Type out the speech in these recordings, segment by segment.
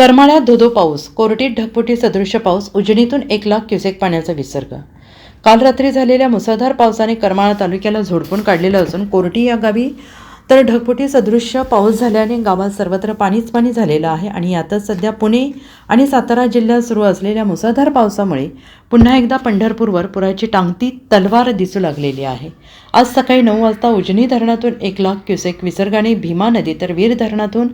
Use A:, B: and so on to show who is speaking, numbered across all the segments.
A: करमाळ्यात धोधो पाऊस कोरटीत ढगफुटी सदृश्य पाऊस उजनीतून एक लाख क्युसेक पाण्याचा विसर्ग. काल रात्री झालेल्या मुसळधार पावसाने करमाळा तालुक्याला झोडपून काढलेलं असून कोरटी या गावी तर ढगफुटी सदृश्य पाऊस झाल्याने गावात सर्वत्र पाणीच पाणी झालेलं आहे आणि यातच सध्या पुणे आणि सातारा जिल्ह्यात सुरू असलेल्या मुसळधार पावसामुळे पुन्हा एकदा पंढरपूरवर पुराची टांगती तलवार दिसू लागलेली आहे. आज सकाळी नऊ वाजता उजनी धरणातून एक लाख क्युसेक विसर्गाने भीमा नदी तर वीर धरणातून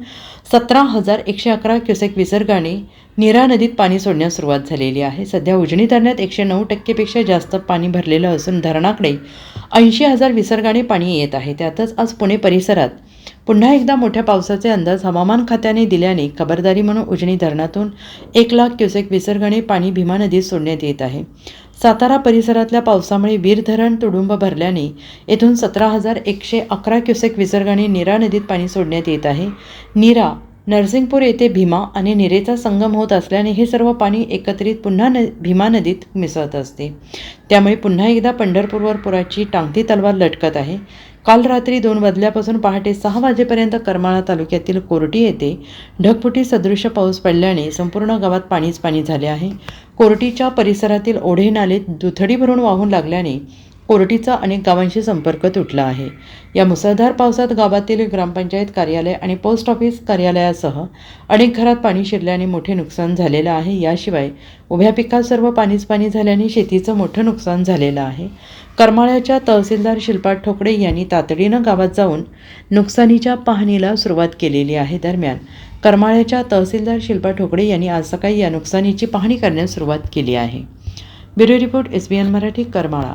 A: सतरा हजार एकशे अकरा क्युसेक विसर्गाने नीरा नदीत पाणी सोडण्यास सुरुवात झालेली आहे. सध्या उजनी धरणात एकशे नऊ टक्केपेक्षा जास्त पाणी भरलेलं असून धरणाकडे ऐंशी हजार विसर्गाने पाणी येत आहे. त्यातच आज पुणे परिसरात पुन्हा एकदा मोठ्या पावसाचे अंदाज हवामान खात्याने दिल्याने खबरदारी म्हणून उजनी धरणातून एक लाख क्युसेक विसर्गाने पाणी भीमा नदीत सोडण्यात येत आहे. सातारा परिसरातल्या पावसामुळे वीर धरण तुडुंब भरल्याने येथून सतरा हजार एकशे अकरा क्युसेक विसर्गाने नीरा नदीत पाणी सोडण्यात येत आहे. नीरा नरसिंगपूर येथे भीमा आणि निरेचा संगम होत असल्याने हे सर्व पाणी एकत्रित पुन्हा न भीमा नदीत मिसळत असते. त्यामुळे पुन्हा एकदा पंढरपूरवर पुराची टांगती तलवार लटकत आहे. काल रात्री दोन वाजल्यापासून पहाटे सहा वाजेपर्यंत करमाळा तालुक्यातील कोरटी येथे ढगफुटी सदृश पाऊस पडल्याने संपूर्ण गावात पाणीच पाणी झाले आहे. कोरटीच्या परिसरातील ओढे नाले दुथडी भरून वाहून लागल्याने कोरटीचा अनेक गावांशी संपर्क तुटला आहे. या मुसळधार पावसात गावातील ग्रामपंचायत कार्यालय आणि पोस्ट ऑफिस कार्यालयासह अनेक घरात पाणी शिरल्याने मोठे नुकसान झालेलं आहे. याशिवाय उभ्या पिकात सर्व पाणीच पाणी झाल्याने शेतीचं मोठं नुकसान झालेलं आहे. करमाळ्याच्या तहसीलदार शिल्पा ठोकडे यांनी तातडीनं गावात जाऊन नुकसानीच्या पाहणीला सुरुवात केलेली आहे. दरम्यान करमाळ्याच्या तहसीलदार शिल्पा ठोकडे यांनी आज सकाळी या नुकसानीची पाहणी करण्यास सुरुवात केली आहे. Bureau report S B N Marathi Karmala.